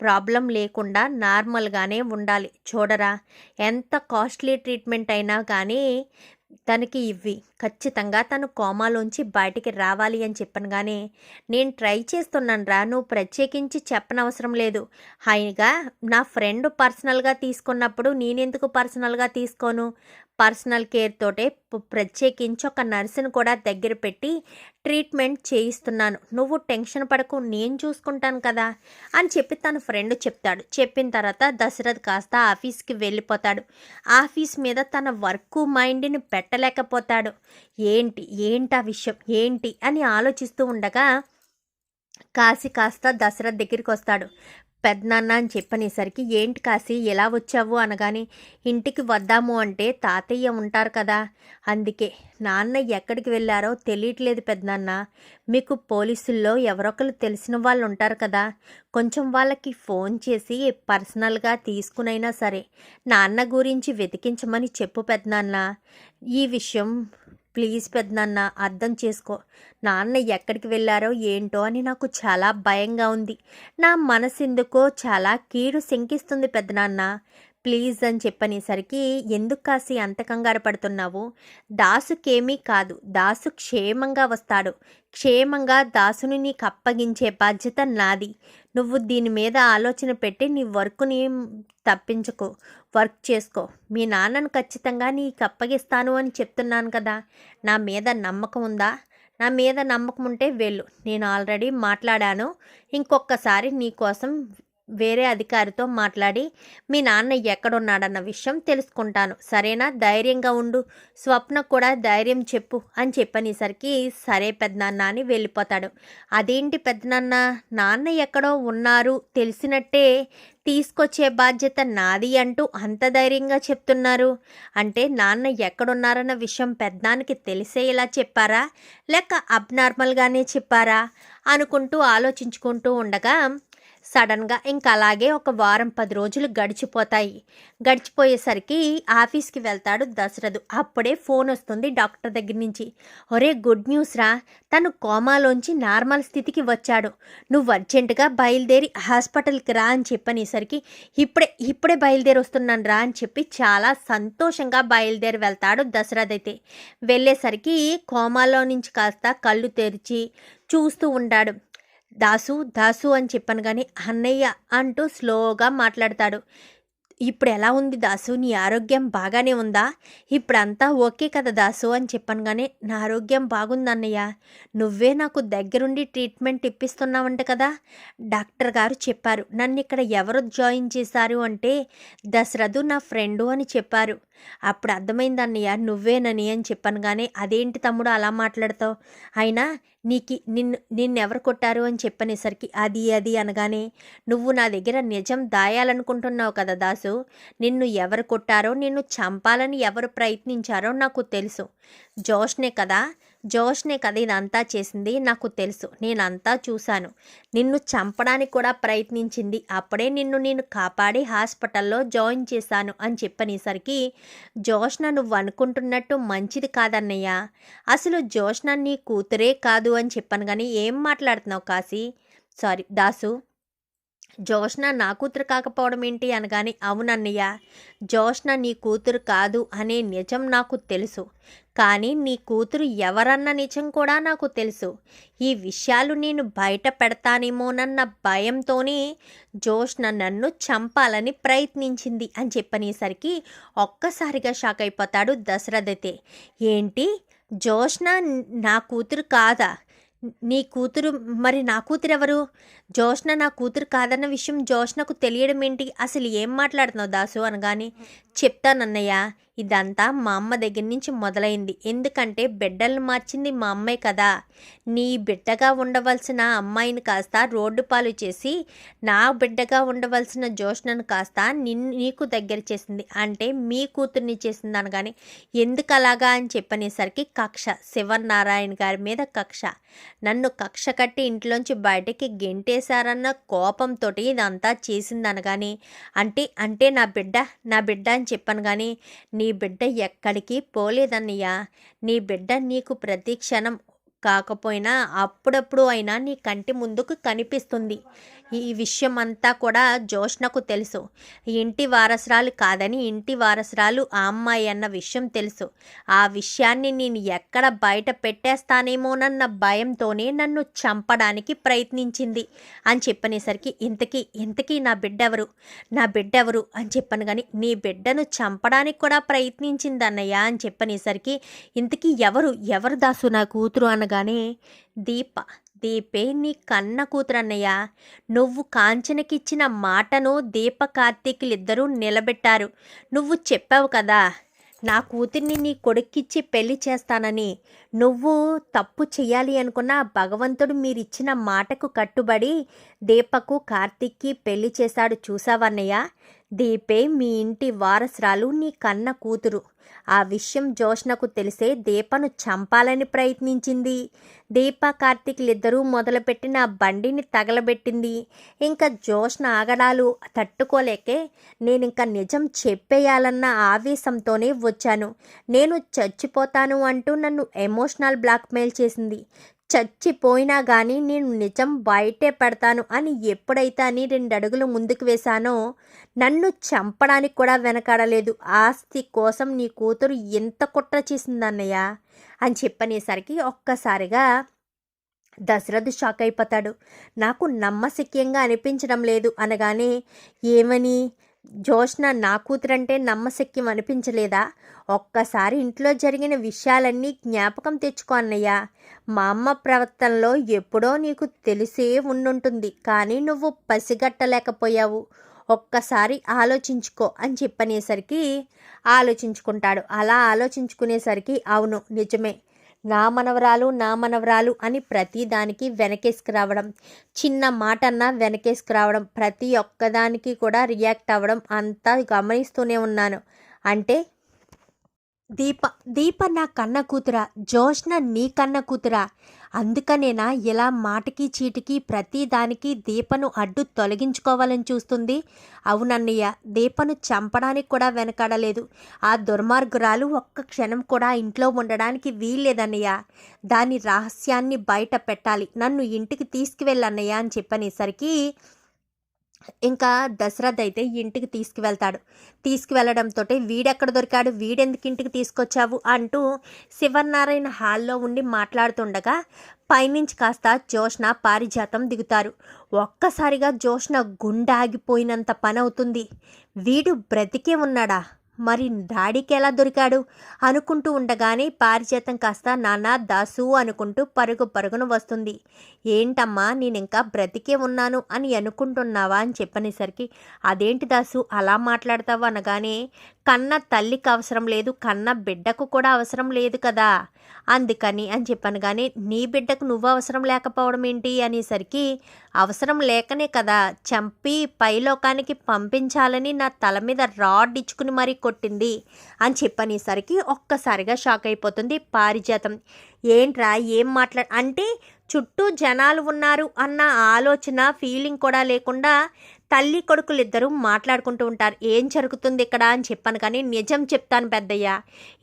Problem లేకుండా నార్మల్గానే ఉండాలి. చూడరా ఎంత కాస్ట్లీ ట్రీట్మెంట్ అయినా కానీ తనకి ఇవ్వి. ఖచ్చితంగా తను కోమాలోంచి బయటికి రావాలి అని చెప్పను కానీ నేను ట్రై చేస్తున్నాను రా నువ్వు ప్రత్యేకించి చెప్పనవసరం లేదు. హైగా నా ఫ్రెండ్ పర్సనల్గా తీసుకున్నప్పుడు నేనెందుకు పర్సనల్గా తీసుకోను? పర్సనల్ కేర్ తోటే ప్రత్యేకించి ఒక నర్సును కూడా దగ్గర పెట్టి ట్రీట్మెంట్ చేయిస్తున్నాను. నువ్వు టెన్షన్ పడకు నేను చూసుకుంటాను కదా అని చెప్పి తన ఫ్రెండ్ చెప్తాడు. చెప్పిన తర్వాత దశరథ్ కాస్త ఆఫీస్కి వెళ్ళిపోతాడు. ఆఫీస్ మీద తన వర్క్ మైండ్ని పెట్టలేకపోతాడు. ఏంటి ఏంటి ఆ విషయం ఏంటి అని ఆలోచిస్తూ ఉండగా కాశీ కాస్త దశరథ్ దగ్గరికి వస్తాడు. పెద్దనాన్న అని చెప్పనేసరికి ఏంటి కాసి ఎలా వచ్చావు? అనగానే ఇంటికి వద్దాము అంటే తాతయ్య ఉంటారు కదా. అందుకే నాన్న ఎక్కడికి వెళ్ళారో తెలియట్లేదు పెద్దనాన్న. మీకు పోలీసుల్లో ఎవరొకరు తెలిసిన వాళ్ళు ఉంటారు కదా. కొంచెం వాళ్ళకి ఫోన్ చేసి పర్సనల్గా తీసుకునైనా సరే నాన్న గురించి వెతికించమని చెప్పు పెద్దనాన్న. ఈ విషయం ప్లీజ్ పెద్దనాన్న అర్థం చేసుకో. నాన్న ఎక్కడికి వెళ్ళారో ఏంటో అని నాకు చాలా భయంగా ఉంది. నా మనసు ఎందుకో చాలా కీడు శంకిస్తుంది పెద్దనాన్న. ప్లీజ్ అని చెప్పనేసరికి ఎందుకు కాసి అంత కంగారు పడుతున్నావు? దాసుకేమీ కాదు. దాసు క్షేమంగా వస్తాడు. క్షేమంగా దాసుని నీకు అప్పగించే బాధ్యత నాది. నువ్వు దీని మీద ఆలోచన పెట్టి నీ వర్క్ని తప్పించుకో. వర్క్ చేసుకో. మీ నాన్నను ఖచ్చితంగా నీకు అప్పగిస్తాను అని చెప్తున్నాను కదా. నా మీద నమ్మకం ఉందా? నా మీద నమ్మకం ఉంటే వెళ్ళు. నేను ఆల్రెడీ మాట్లాడాను. ఇంకొకసారి నీ కోసం వేరే అధికారితో మాట్లాడి మీ నాన్న ఎక్కడున్నాడన్న విషయం తెలుసుకుంటాను. సరేనా? ధైర్యంగా ఉండు. స్వప్న కూడా ధైర్యం చెప్పు అని చెప్పనేసరికి సరే పెద్దనాన్న అని వెళ్ళిపోతాడు. అదేంటి పెద్దనాన్న? నాన్న ఎక్కడో ఉన్నారు. తెలిసినట్టే తీసుకొచ్చే బాధ్యత నాది అంటూ అంత ధైర్యంగా చెప్తున్నారు. అంటే నాన్న ఎక్కడున్నారన్న విషయం పెద్దానికి తెలిసేలా చెప్పారా? లేక అబ్నార్మల్గానే చెప్పారా? అనుకుంటూ ఆలోచించుకుంటూ ఉండగా సడన్గా ఇంకా అలాగే ఒక వారం పది రోజులు గడిచిపోతాయి. గడిచిపోయేసరికి ఆఫీస్కి వెళ్తాడు దశరథు. అప్పుడే ఫోన్ వస్తుంది డాక్టర్ దగ్గర నుంచి. ఒరే గుడ్ న్యూస్ రా. తను కోమాలోంచి నార్మల్ స్థితికి వచ్చాడు. నువ్వు అర్జెంటుగా బయలుదేరి హాస్పిటల్కి రా అని చెప్పనేసరికి ఇప్పుడే ఇప్పుడే బయలుదేరి వస్తున్నాను రా అని చెప్పి చాలా సంతోషంగా బయలుదేరి వెళ్తాడు దశరథ్ అయితే. వెళ్ళేసరికి కోమాలో నుంచి కాస్త కళ్ళు తెరిచి చూస్తూ ఉంటాడు దాసు దాసు అని చెప్పాను కానీ అన్నయ్య అంటూ స్లోగా మాట్లాడతాడు. ఇప్పుడు ఎలా ఉంది దాసు? నీ ఆరోగ్యం బాగానే ఉందా? ఇప్పుడంతా ఓకే కదా దాసు అని చెప్పాను కానీ నా ఆరోగ్యం బాగుంది అన్నయ్య. నువ్వే నాకు దగ్గరుండి ట్రీట్మెంట్ ఇప్పిస్తున్నావంట కదా? డాక్టర్ గారు చెప్పారు. నన్ను ఇక్కడ ఎవరు జాయిన్ చేశారు అంటే దశరథు నా ఫ్రెండు అని చెప్పారు. అప్పుడు అర్థమైంది అన్నయ్య నువ్వేనని అని చెప్పాను. కానీ అదేంటి తమ్ముడు అలా మాట్లాడతావు? అయినా నీకు నిన్ను నిన్నెవరు కొట్టారు? అని చెప్పనేసరికి అది అది అనగానే నువ్వు నా దగ్గర నిజం దాయాలనుకుంటున్నావు కదా దాసు. నిన్ను ఎవరు కొట్టారో నిన్ను చంపాలని ఎవరు ప్రయత్నించారో నాకు తెలుసు. జోష్నే కదా జోష్నే కదా ఇదంతా చేసింది? నాకు తెలుసు. నేనంతా చూశాను. నిన్ను చంపడానికి కూడా ప్రయత్నించింది. అప్పుడే నిన్ను నేను కాపాడి హాస్పిటల్లో జాయిన్ చేశాను అని చెప్పనేసరికి జోష్న నువ్వు అనుకుంటున్నట్టు మంచిది కాదన్నయ్య. అసలు జోష్న నీ కూతురే కాదు అని చెప్పాను కానీ ఏం మాట్లాడుతున్నావు కాశీ? సారీ దాసు. జోష్న నా కూతురు కాకపోవడం ఏంటి అనగానే అవునన్నయ్య. జోష్న నీ కూతురు కాదు అనే నిజం నాకు తెలుసు. కానీ నీ కూతురు ఎవరన్న నిజం కూడా నాకు తెలుసు. ఈ విషయాలు నేను బయట పెడతానేమోనన్న భయంతోనే జోష్న నన్ను చంపాలని ప్రయత్నించింది అని చెప్పనేసరికి ఒక్కసారిగా షాక్ అయిపోతాడు దశరథతే ఏంటి? జోష్న నా కూతురు కాదా? నీ కూతురు మరి నా కూతురు ఎవరు జోష్న నా కూతురు కాదన్న విషయం జోష్నకు తెలియడం ఏంటి? అసలు ఏం మాట్లాడుతున్నావు దాసు అనగాని. చెప్తానన్నయ్య. ఇదంతా మా అమ్మ దగ్గర నుంచి మొదలైంది. ఎందుకంటే బిడ్డలు మార్చింది మా అమ్మే కదా. నీ బిడ్డగా ఉండవలసిన అమ్మాయిని కాస్త రోడ్డు పాలు చేసి నా బిడ్డగా ఉండవలసిన జోష్నను కాస్త నిన్ను నీకు దగ్గర చేసింది. అంటే మీ కూతుర్ని చేసింది అనగానే ఎందుకు అలాగా అని చెప్పనేసరికి కక్ష శివనారాయణ గారి మీద కక్ష. నన్ను కక్ష కట్టి ఇంట్లోంచి బయటికి గెంటేశారన్న కోపంతో ఇదంతా చేసింది అనగానే అంటే అంటే నా బిడ్డ నా బిడ్డ అని చెప్పాను కానీ నీ బిడ్డ ఎక్కడికి పోలేదన్నయ్య. నీ బిడ్డ నీకు ప్రతి క్షణం కాకపోయినా అప్పుడప్పుడు అయినా నీ కంటి ముందుకు కనిపిస్తుంది. ఈ విషయం అంతా కూడా జోష్నకు తెలుసు. ఇంటి వారసురాలు కాదని ఇంటి వారసురాలు ఆ అమ్మాయి అన్న విషయం తెలుసు. ఆ విషయాన్ని నేను ఎక్కడ బయట పెట్టేస్తానేమోనన్న భయంతోనే నన్ను చంపడానికి ప్రయత్నించింది అని చెప్పనేసరికి ఇంతకీ ఇంతకీ నా బిడ్డెవరు? నా బిడ్డెవరు? అని చెప్పను కానీ నీ బిడ్డను చంపడానికి కూడా ప్రయత్నించింది అన్నయ్య అని చెప్పనేసరికి ఇంతకీ ఎవరు? ఎవరు దాసు నా కూతురు? అనగానే దీప. దీపే నీ కన్న కూతురన్నయ్య. నువ్వు కాంచనకిచ్చిన మాటను దీప కార్తీకులిద్దరూ నిలబెట్టారు. నువ్వు చెప్పావు కదా నా కూతుర్ని నీ కొడుక్కిచ్చి పెళ్ళి చేస్తానని. నువ్వు తప్పు చేయాలి అనుకున్న భగవంతుడు మీరిచ్చిన మాటకు కట్టుబడి దీపకు కార్తీక్కి పెళ్ళి చేశాడు చూసావన్నయ్య దీపే మీ ఇంటి వారసురాలు నీ కన్న కూతురు. ఆ విషయం జోష్నకు తెలిసే దీపను చంపాలని ప్రయత్నించింది. దీప కార్తీక్లిద్దరూ మొదలుపెట్టిన బండిని తగలబెట్టింది. ఇంకా జోష్న ఆగడాలు తట్టుకోలేకే నేను ఇంకా నిజం చెప్పేయాలన్న ఆవేశంతోనే వచ్చాను. నేను చచ్చిపోతాను అంటూ నన్ను ఎమోషనల్ బ్లాక్మెయిల్ చేసింది. చచ్చిపోయినా కానీ నేను నిజం బయటే పెడతాను అని ఎప్పుడైతే అని రెండు అడుగులు ముందుకు వేశానో నన్ను చంపడానికి కూడా వెనకాడలేదు. ఆస్తి కోసం నీ కూతురు ఎంత కుట్ర చేసిందన్నయ్య అని చెప్పనేసరికి ఒక్కసారిగా దశరథ్ షాక్ అయిపోతాడు. నాకు నమ్మశక్యంగా అనిపించడం లేదు అనగానే ఏమని? జోష్న నా కూతురంటే నమ్మశక్యం అనిపించలేదా? ఒక్కసారి ఇంట్లో జరిగిన విషయాలన్నీ జ్ఞాపకం తెచ్చుకో అన్నయ్య. మా అమ్మ ప్రవర్తనలో ఎప్పుడో నీకు తెలిసే ఉండుంటుంది కానీ నువ్వు పసిగట్టలేకపోయావు. ఒక్కసారి ఆలోచించుకో అని చెప్పనేసరికి ఆలోచించుకుంటాడు. అలా ఆలోచించుకునేసరికి అవును నిజమే. నా మనవరాలు నా మనవరాలు అని ప్రతి దానికి వెనకేసుకురావడం చిన్న మాట అన్నా వెనకేసుకురావడం ప్రతి ఒక్కదానికి కూడా రియాక్ట్ అవ్వడం అంతా గమనిస్తూనే ఉన్నాను. అంటే దీప దీప నా కన్న కూతురా జోష్న నీ కన్న కూతురా అందుకనేనా ఇలా మాటకి చీటికి ప్రతి దానికి దీపను అడ్డు తొలగించుకోవాలని చూస్తుంది. అవునన్నయ్య దీపను చంపడానికి కూడా వెనకాడలేదు. ఆ దుర్మార్గురాలు ఒక్క క్షణం కూడా ఇంట్లో ఉండడానికి వీల్లేదన్నయ్య. దాని రహస్యాన్ని బయట పెట్టాలి. నన్ను ఇంటికి తీసుకువెళ్ళన్నయ్య అని చెప్పనేసరికి ఇంకా దశరథ్ అయితే ఇంటికి తీసుకువెళ్తాడు. తీసుకువెళ్ళడంతో వీడెక్కడ దొరికాడు? వీడెందుకు ఇంటికి తీసుకొచ్చావు? అంటూ శివనారాయణ హాల్లో ఉండి మాట్లాడుతుండగా పైనుంచి కాస్త జోష్న పారిజాతం దిగుతారు. ఒక్కసారిగా జోష్న గుండె ఆగిపోయినంత పని అవుతుంది వీడు బ్రతికే ఉన్నాడా? మరి డాడీకి ఎలా దొరికాడు? అనుకుంటూ ఉండగానే పారిచేతం కాస్త నాన్న దాసు అనుకుంటూ పరుగు పరుగున వస్తుంది. ఏంటమ్మా నేను ఇంకా బ్రతికే ఉన్నాను అని అనుకుంటున్నావా అని చెప్పనేసరికి అదేంటి దాసు అలా మాట్లాడతావు? అనగానే కన్న తల్లికి అవసరం లేదు కన్న బిడ్డకు కూడా అవసరం లేదు కదా. అందుకని అని చెప్పాను కానీ నీ బిడ్డకు నువ్వు అవసరం లేకపోవడం ఏంటి? అనేసరికి అవసరం లేకనే కదా చంపి పైలోకానికి పంపించాలని నా తల మీద రాడ్ ఇచ్చుకుని మరి కొట్టింది అని చెప్పనేసరికి ఒక్కసారిగా షాక్ అయిపోతుంది పారిజాతం. ఏంట్రా ఏం మాట్లా? అంటే చుట్టూ జనాలు ఉన్నారు అన్న ఆలోచన ఫీలింగ్ కూడా లేకుండా తల్లి కొడుకులు ఇద్దరు మాట్లాడుకుంటూ ఉంటారు. ఏం జరుగుతుంది ఇక్కడ అని చెప్పాను కానీ నిజం చెప్తాను పెద్దయ్య.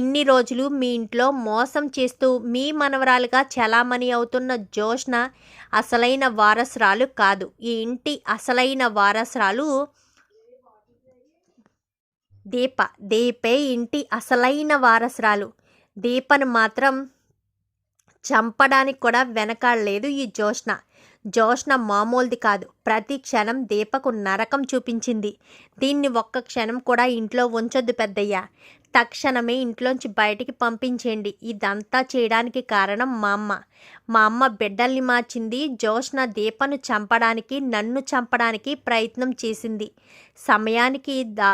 ఇన్ని రోజులు మీ ఇంట్లో మోసం చేస్తూ మీ మనవరాలుగా చలామణి అవుతున్న జోష్న అసలైన వారసురాలు కాదు. ఈ ఇంటి అసలైన వారసురాలు దీప. దీపే ఇంటి అసలైన వారసురాలు. దీపను మాత్రం చంపడానికి కూడా వెనకాడలేదు ఈ జోష్న జోష్న మామూలుది కాదు. ప్రతి క్షణం దీపకు నరకం చూపించింది. దీన్ని ఒక్క క్షణం కూడా ఇంట్లో ఉంచొద్దు పెద్దయ్య. తక్షణమే ఇంట్లోంచి బయటికి పంపించేయండి. ఇదంతా చేయడానికి కారణం మా అమ్మ. మా అమ్మ బిడ్డల్ని మార్చింది. జోష్న దీపను చంపడానికి నన్ను చంపడానికి ప్రయత్నం చేసింది. సమయానికి దా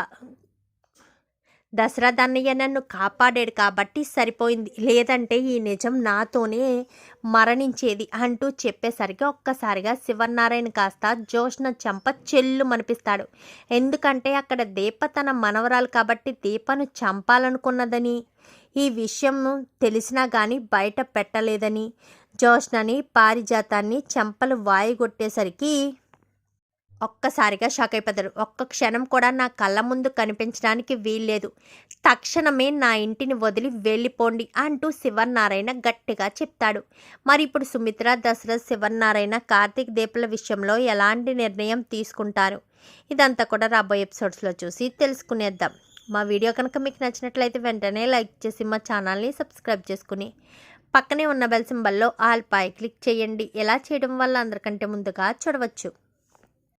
దసరా దన్నయ్య నన్ను కాపాడాడు కాబట్టి సరిపోయింది. లేదంటే ఈ నిజం నాతోనే మరణించేది అంటూ చెప్పేసరికి ఒక్కసారిగా శివనారాయణ కాస్త జోష్న చంప చెల్లు మనిపిస్తాడు ఎందుకంటే అక్కడ దీప తన మనవరాలు కాబట్టి దీపను చంపాలనుకున్నదని ఈ విషయం తెలిసినా కానీ బయట పెట్టలేదని జోష్నని పారిజాతాన్ని చెంపలు వాయిగొట్టేసరికి ఒక్కసారిగా షాక్ అయిపోతారు. ఒక్క క్షణం కూడా నా కళ్ళ ముందు కనిపించడానికి వీల్లేదు. తక్షణమే నా ఇంటిని వదిలి వెళ్ళిపోండి అంటూ శివనారాయణ గట్టిగా చెప్తాడు. మరి ఇప్పుడు సుమిత్ర దశరథ్ శివనారాయణ కార్తీక్ దీపుల విషయంలో ఎలాంటి నిర్ణయం తీసుకుంటారు? ఇదంతా కూడా రాబోయే ఎపిసోడ్స్లో చూసి తెలుసుకునేద్దాం. మా వీడియో కనుక మీకు నచ్చినట్లయితే వెంటనే లైక్ చేసి మా ఛానల్ని సబ్స్క్రైబ్ చేసుకుని పక్కనే ఉన్న బెల్ సింబల్లో ఆల్ పై క్లిక్ చేయండి. ఎలా చేయడం వల్ల అందరికంటే ముందుగా చూడవచ్చు.